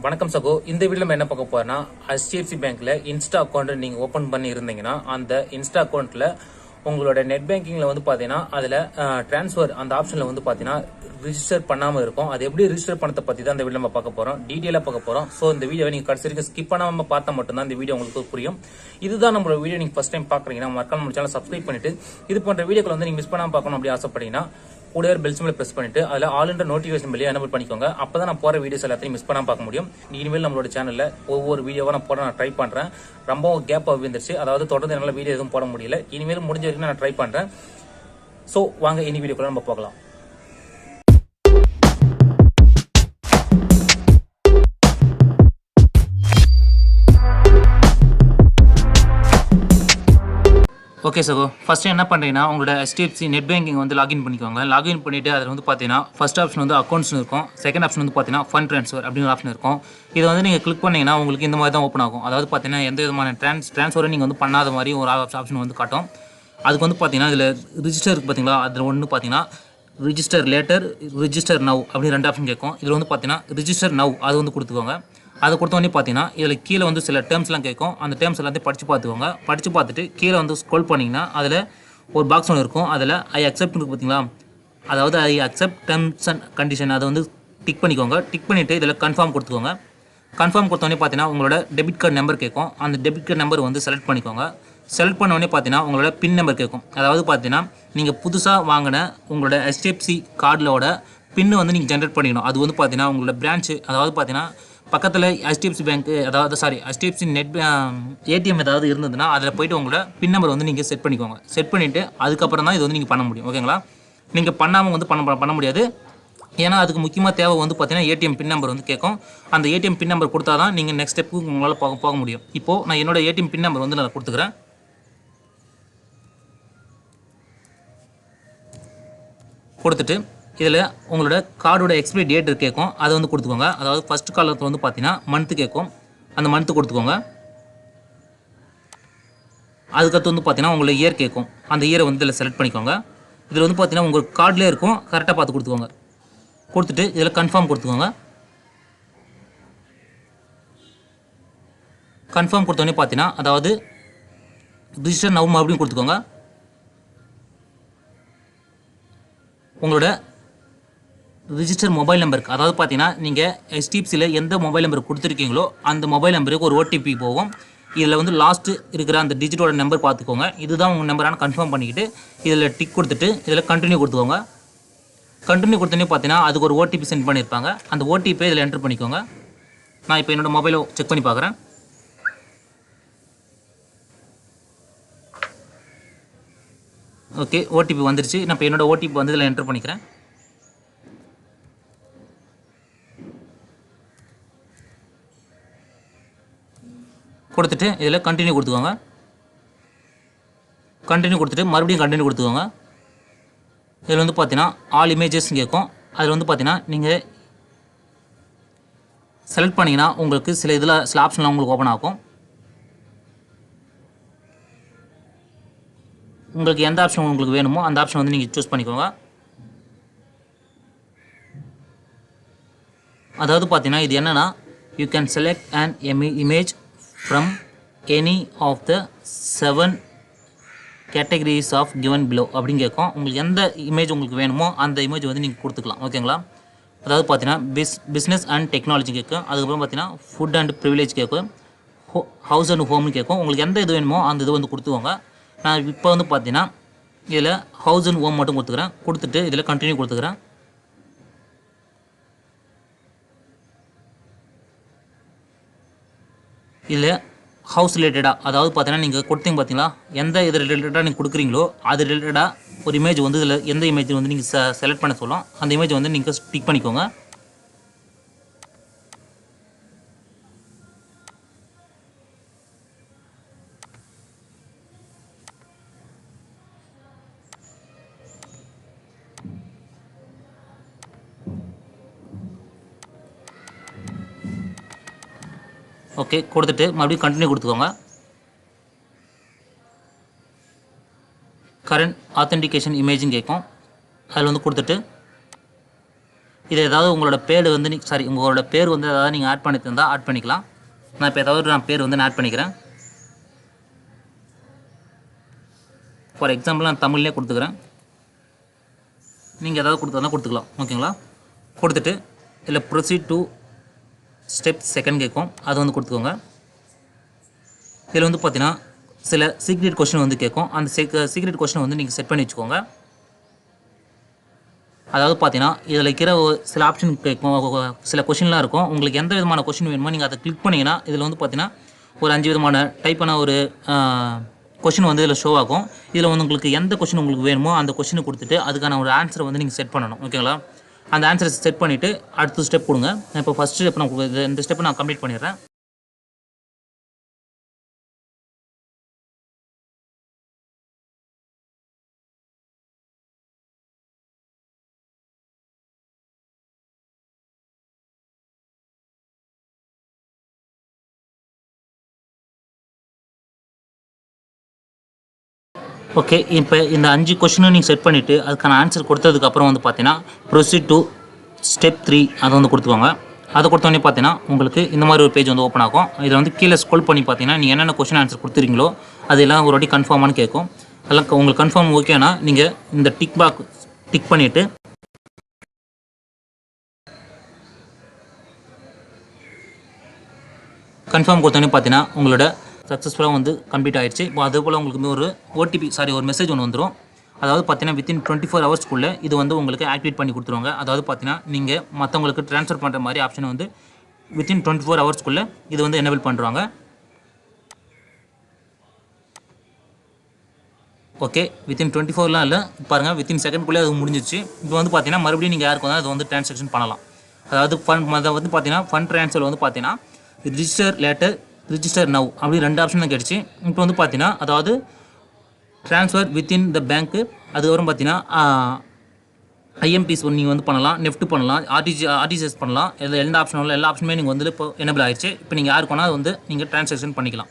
வணக்கம் சகோ. இந்த வீடியோ நம்ம என்ன பார்க்க போறோம்னா ஹெச்டிஎஃப்சி பேங்க்ல இன்ஸ்டா அக்கௌண்ட் நீங்க ஓபன் பண்ணி இருந்தீங்கன்னா அந்த இன்ஸ்டா அக்கௌண்ட்ல உங்களோட நெட் பேங்கிங்ல வந்து பாத்தீங்கன்னா அதுல டிரான்ஸ்ஃபர் அந்த ஆப்ஷன்ல வந்து பாத்தீங்கன்னா ரிஜிஸ்டர் பண்ணாம இருக்கும். அது எப்படி ரிஜிஸ்டர் பண்ணதை பத்தி தான் இந்த வீடியோ நம்ம பார்க்க போறோம். டீடைலா பார்க்க போறோம். சோ இந்த வீடியோவை நீங்க கடைசி வரைக்கும் ஸ்கிப் பண்ணாம பார்த்தா மட்டும்தான் இந்த வீடியோ உங்களுக்கு புரியும். இதுதான் நம்மளோட வீடியோ. நீங்க ஃபர்ஸ்ட் டைம் பாக்குறீங்கன்னா மறக்காம நம்ம சேனல் சப்ஸ்கிரைப் பண்ணிட்டு இது போன்ற வீடியோக்களை வந்து நீங்க மிஸ் பண்ணாம பார்க்கணும் அப்படி ஆசைப்பட்டீங்கன்னா கூடவே பெல் சிம்பிளை பிரஸ் பண்ணிட்டு அதில் ஆல் இன்டர் நோட்டிஃபிகேஷன் பெல்லையும் எனபிள் பண்ணிக்கோங்க. அப்பதான் நான் போகிற வீடியோஸ் எல்லாத்தையும் மிஸ் பண்ணாமல் பார்க்க முடியும். இனிமேல் நம்மளோட சேனலில் ஒவ்வொரு வீடியோவாக நான் போட நான் ட்ரை பண்ணுறேன் ரொம்ப கேப் வந்துருச்சு அதாவது தொடர்ந்து என்னால் வீடியோ எதுவும் போட முடியல. இனிமேல் முடிஞ்ச வரைக்கும் நான் ட்ரை பண்ணுறேன் ஸோ வாங்க இனி வீடியோக்குள்ள நம்ம போகலாம். ஓகே சகோ ஃபஸ்ட்டு என்ன பண்ணுறீங்கன்னா உங்களோட ஹெச்டிஎஃப்சி நெட் பேங்கிங் வந்து லாகின் பண்ணிக்கோங்க. லாகின் பண்ணிவிட்டு அதில் வந்து பார்த்தீங்கன்னா ஃபஸ்ட் ஆப்ஷன் வந்து அக்கௌண்ட்ஸ்னு இருக்கும். செகண்ட் ஆப்ஷன் வந்து பார்த்தீங்கன்னா ஃபண்ட் ட்ரான்ஸ்ஃபர் அப்படிங்கிற ஆப்ஷன் இருக்கும். இது வந்து நீங்கள் கிளிக் பண்ணிங்கன்னா உங்களுக்கு இந்த மாதிரி தான் ஓப்பன் ஆகும். அதாவது பார்த்தீங்கன்னா எந்த விதமான ட்ரான்ஸ் ட்ரான்ஸ்ஃபரும் நீங்கள் வந்து பண்ணாத மாதிரி ஒரு ஆப்ஷன் வந்து காட்டும். அதுக்கு வந்து பார்த்தீங்கன்னா இதில் ரிஜிஸ்டர் இருக்கு பார்த்தீங்களா அதில் ஒன்று பார்த்தீங்கன்னா ரிஜிஸ்டர் லேட்டர் ரிஜிஸ்டர் நவ் அப்படின்னு ரெண்டு ஆப்ஷன் கேட்கும். இதில் வந்து பார்த்தீங்கன்னா ரிஜிஸ்டர் நவ் அது வந்து கொடுத்துக்கோங்க. அதை கொடுத்தோடனே பார்த்தீங்கன்னா இதில் கீழே வந்து சில டேர்ம்ஸ்லாம் கேட்கும். அந்த டேர்ம்ஸ் எல்லாத்தையும் படித்து பார்த்துக்கோங்க. படித்து பார்த்துட்டு கீழே வந்து ஸ்க்ரோல் பண்ணிங்கன்னா அதில் ஒரு பாக்ஸ் ஒன்று இருக்கும். அதில் ஐ அக்செப்ட் இருக்கு பார்த்தீங்களா? அதாவது I accept terms and condition அதை வந்து டிக் பண்ணிக்கோங்க. டிக் பண்ணிவிட்டு இதில் கன்ஃபார்ம் கொடுத்துக்கோங்க. கன்ஃபார்ம் கொடுத்தோடனே பார்த்தீங்கன்னா உங்களோட டெபிட் கார்டு நம்பர் கேட்கும். அந்த டெபிட் கார்டு நம்பர் வந்து செலக்ட் பண்ணிக்கோங்க. செலக்ட் பண்ண உடனே பார்த்தீங்கன்னா உங்களோட பின் நம்பர் கேட்கும். அதாவது பார்த்தீங்கன்னா நீங்கள் புதுசாக வாங்கின உங்களோட ஹெச்டிஎஃப்சி கார்டிலோட பின்னு வந்து நீங்கள் ஜென்ரேட் பண்ணிக்கணும். அது வந்து பார்த்தீங்கன்னா உங்களோட பிரான்ச்சு அதாவது பார்த்தீங்கன்னா பக்கத்தில் ஹெச்டிஎஃப்சி பேங்க்கு அதாவது சாரி ஹெச்டிஎஃப்சி நெட் ஏடிஎம் ஏதாவது இருந்ததுன்னா அதில் போயிட்டு உங்களோட பின் நம்பர் வந்து நீங்கள் செட் பண்ணிக்கோங்க. செட் பண்ணிவிட்டு அதுக்கப்புறம் தான் இது வந்து நீங்கள் பண்ண முடியும். ஓகேங்களா நீங்கள் பண்ணாமல் வந்து பண்ண பண்ண முடியாது. ஏன்னா அதுக்கு முக்கியமாக தேவை வந்து பார்த்தீங்கன்னா ஏடிஎம் பின் நம்பர் வந்து கேட்கும். அந்த ஏடிஎம் பின் நம்பர் கொடுத்தா தான் நீங்கள் நெக்ஸ்ட் ஸ்டெப்புக்கு உங்களால் போக போக முடியும். இப்போது நான் என்னோட ஏடிஎம் பின் நம்பர் வந்து நான் கொடுத்துக்கிறேன். கொடுத்துட்டு இதில் உங்களோட கார்டோட எக்ஸ்பிரி டேட் கேட்கும். அதை வந்து கொடுத்துக்கோங்க. அதாவது ஃபஸ்ட் காலத்தில் வந்து பார்த்தீங்கன்னா மந்த்து கேட்கும். அந்த மந்த்து கொடுத்துக்கோங்க. அதுக்கடுத்து வந்து பார்த்தீங்கன்னா உங்களோட இயர் கேட்கும். அந்த இயரை வந்து இதில் செலக்ட் பண்ணிக்கோங்க. இதில் வந்து பார்த்தீங்கன்னா உங்கள் கார்டிலே இருக்கும். கரெக்டாக பார்த்து கொடுத்துக்கோங்க. கொடுத்துட்டு இதில் கன்ஃபார்ம் கொடுத்துக்கோங்க. கன்ஃபார்ம் கொடுத்தோடனே பார்த்தீங்கன்னா அதாவது ரிஜிஸ்டர் நவ் மறுபடியும் கொடுத்துக்கோங்க. உங்களோட ரிஜிஸ்டர் மொபைல் நம்பருக்கு அதாவது பார்த்தீங்கன்னா நீங்கள் ஹெச்டிஎஃப்சியில் எந்த மொபைல் நம்பர் கொடுத்துருக்கீங்களோ அந்த மொபைல் நம்பருக்கு ஒரு ஓடிபி போகும். இதில் வந்து லாஸ்ட்டு இருக்கிற அந்த டிஜிட்டோட நம்பர் பார்த்துக்கோங்க இதுதான் உங்கள் நம்பரான கன்ஃபார்ம் பண்ணிக்கிட்டு இதில் டிக் கொடுத்துட்டு இதில் கண்டினியூ கொடுத்துக்கோங்க. கண்டினியூ கொடுத்தோன்னே பார்த்தீங்கன்னா அதுக்கு ஒரு ஓடிபி சென்ட் பண்ணியிருப்பாங்க அந்த ஓடிபியை இதில் என்டர் பண்ணிக்கோங்க. நான் இப்போ என்னோடய மொபைலை செக் பண்ணி பார்க்குறேன் ஓகே ஓடிபி வந்துருச்சு. நான் இப்போ என்னோடய ஓடிபி வந்து இதில் என்டர் பண்ணிக்கிறேன். கொடுத்துட்டு இதில் கண்டினியூ கொடுத்துக்கோங்க. கண்டினியூ கொடுத்துட்டு மறுபடியும் கண்டினியூ கொடுத்துக்கோங்க. இதில் வந்து பார்த்தீங்கன்னா ஆல் இமேஜஸ் கேட்கும் அதில் வந்து பார்த்தீங்கன்னா நீங்கள் செலக்ட் பண்ணிங்கன்னா உங்களுக்கு சில இதில் சில ஆப்ஷன்லாம் உங்களுக்கு ஓப்பன் ஆகும். உங்களுக்கு எந்த ஆப்ஷன் உங்களுக்கு வேணுமோ அந்த ஆப்ஷன் வந்து நீங்கள் சூஸ் பண்ணிக்கோங்க. அதாவது பார்த்தீங்கன்னா இது என்னென்னா you can select and any image from any of the seven categories of given below அப்படின்னு கேட்கும். உங்களுக்கு எந்த இமேஜ் உங்களுக்கு வேணுமோ அந்த இமேஜ் வந்து நீங்கள் கொடுத்துக்கலாம். ஓகேங்களா அதாவது பார்த்தீங்கன்னா பிஸ் பிஸ்னஸ் அண்ட் டெக்னாலஜி கேட்கும். அதுக்கப்புறம் பார்த்தீங்கன்னா ஃபுட் அண்ட் ப்ரிவிலேஜ் கேட்கும். ஹோ ஹவுஸ் அண்ட் ஹோம்னு கேட்கும். உங்களுக்கு எந்த இது வேணுமோ அந்த இது வந்து கொடுத்துக்கோங்க. நான் இப்போ வந்து பார்த்தீங்கன்னா இதில் ஹவுஸ் அண்ட் ஹோம் மட்டும் கொடுத்துக்கிறேன். கொடுத்துட்டு இதில் கண்டினியூ கொடுத்துக்கிறேன். இதில் ஹவுஸ் ரிலேட்டடாக அதாவது பார்த்தீங்கன்னா நீங்கள் கொடுத்தீங்க பார்த்தீங்களா எந்த இது ரிலேட்டடாக நீங்கள் கொடுக்குறீங்களோ அது ரிலேட்டடாக ஒரு இமேஜ் வந்து இதில் எந்த இமேஜ் வந்து நீங்கள் செலக்ட் பண்ண சொல்லும். அந்த இமேஜ் வந்து நீங்கள் டிக் பண்ணிக்கோங்க. ஓகே கொடுத்துட்டு மறுபடியும் கண்டினியூ கொடுத்துக்கோங்க. கரண்ட் ஆத்தென்டிகேஷன் இமேஜும் கேட்கும். அதில் வந்து கொடுத்துட்டு இது ஏதாவது உங்களோட பேர் வந்து நீ சாரி உங்களோட பேர் வந்து ஏதாவது நீங்கள் ஆட் பண்ணி தந்தால் ஆட் பண்ணிக்கலாம். நான் இப்போ ஏதாவது நான் பேர் வந்து நான் ஆட் பண்ணிக்கிறேன். ஃபார் எக்ஸாம்பிள் நான் தமிழ்லேயே கொடுத்துக்கிறேன். நீங்கள் ஏதாவது கொடுத்தா கொடுத்துக்கலாம். ஓகேங்களா கொடுத்துட்டு இதில் ப்ரொசீட் டு ஸ்டெப் செகண்ட் கேட்கும். அது வந்து கொடுத்துக்கோங்க. இதில் வந்து பார்த்தீங்கன்னா சில சீக்ரெட் கொஷின் வந்து கேட்கும். அந்த சீக்ரெட் கொஷின் வந்து நீங்கள் செட் பண்ணி வச்சுக்கோங்க. அதாவது பார்த்தீங்கன்னா இதில் இருக்கிற ஒரு சில ஆப்ஷன் கேட்கும். சில கொஷின்லாம் இருக்கும். உங்களுக்கு எந்த விதமான கொஷின் வேணுமோ நீங்கள் அதை கிளிக் பண்ணிங்கன்னா இதில் வந்து பார்த்தீங்கன்னா ஒரு அஞ்சு விதமான டைப்பான ஒரு கொஷின் வந்து இதில் ஷோ ஆகும். இதில் வந்து உங்களுக்கு எந்த கொஷின் உங்களுக்கு வேணுமோ அந்த கொஷினை கொடுத்துட்டு அதுக்கான ஒரு ஆன்சரை வந்து நீங்கள் செட் பண்ணணும். ஓகேங்களா? அந்த ஆன்சரை செட் பண்ணிவிட்டு அடுத்த ஸ்டெப் கொடுங்க. நான் இப்போ ஃபஸ்ட் ஸ்டெப் நான் இந்த ஸ்டெப்பை நான் கம்ப்ளீட் பண்ணிடுறேன். ஓகே இப்போ இந்த அஞ்சு கொஷினும் நீங்கள் செட் பண்ணிவிட்டு அதுக்கான ஆன்சர் கொடுத்ததுக்கப்புறம் வந்து பார்த்தீங்கன்னா ப்ரொசீட் டு ஸ்டெப் த்ரீ அதை வந்து கொடுத்துக்கோங்க. அதை கொடுத்தோடனே பார்த்தீங்கன்னா உங்களுக்கு இந்த மாதிரி ஒரு பேஜ் வந்து ஓப்பன் ஆகும். இதில் வந்து கீழே ஸ்க்ரோல் பண்ணி பார்த்தீங்கன்னா நீங்கள் என்னென்ன கொஷின் ஆன்சர் கொடுத்துறீங்களோ அதெல்லாம் ஒரு வாட்டி கன்ஃபார்மானு கேட்கும். அதெல்லாம் க- உங்களுக்கு கன்ஃபார்ம் ஓகேனா நீங்கள் இந்த டிக் பாக் டிக் பண்ணிவிட்டு கன்ஃபார்ம் கொடுத்தோன்னே பார்த்தீங்கன்னா உங்களோட சக்ஸஸ்ஃபுல்லாக வந்து கம்ப்ளீட் ஆயிடுச்சு இப்போ அதே போல் உங்களுக்கு ஒரு ஓடிபி சாரி ஒரு மெசேஜ் ஒன்று வந்துடும் அதாவது பார்த்தீங்கன்னா வித்தின் டுவெண்ட்டி ஃபோர் ஹவர்ஸ்க்குள்ளே இது வந்து உங்களுக்கு ஆக்டிவேட் பண்ணி கொடுத்துருவாங்க. அதாவது பார்த்தீங்கன்னா நீங்கள் மற்றவங்களுக்கு ட்ரான்ஸ்ஃபர் பண்ணுற மாதிரி ஆப்ஷன் வந்து வித்தின் டுவெண்ட்டி ஃபோர் ஹவர்ஸ்க்குள்ளே இது வந்து எனேபிள் பண்ணுறாங்க ஓகே வித்தின் டுவெண்ட்டி ஃபோர்லாம் இல்லை பாருங்கள் வித்தின் செகண்ட்குள்ளே அது முடிஞ்சிச்சு இப்போ வந்து பார்த்தீங்கன்னா மறுபடியும் நீங்கள் யாருக்கு வந்தால் அது வந்து ட்ரான்சாக்ஷன் பண்ணலாம். அதாவது ஃபண்ட் அதை வந்து பார்த்தீங்கன்னா ஃபண்ட் ட்ரான்ஸ்ஃபர் வந்து பார்த்தீங்கன்னா ரிஜிஸ்டர் லேட்டர் ரிஜிஸ்டர் நவ் அப்படி ரெண்டு ஆப்ஷன் தான் கிடச்சி இப்போ வந்து பார்த்தீங்கன்னா அதாவது ட்ரான்ஸ்ஃபர் வித்தின் த பேங்க்கு அதுக்கப்புறம் பார்த்தீங்கன்னா ஐஎம்பிஎஸ் நீங்கள் வந்து பண்ணலாம் நெஃப்ட் பண்ணலாம் ஆர்டிஜி ஆர்டிஜிஎஸ் பண்ணலாம். எல்லா எந்த ஆப்ஷனும் எல்லா ஆப்ஷனுமே நீங்கள் வந்து இப்போ எனபிள் ஆயிடுச்சு இப்போ நீங்கள் யாருக்கு வேணால் அது வந்து நீங்கள் ட்ரான்சாக்ஷன் பண்ணிக்கலாம்.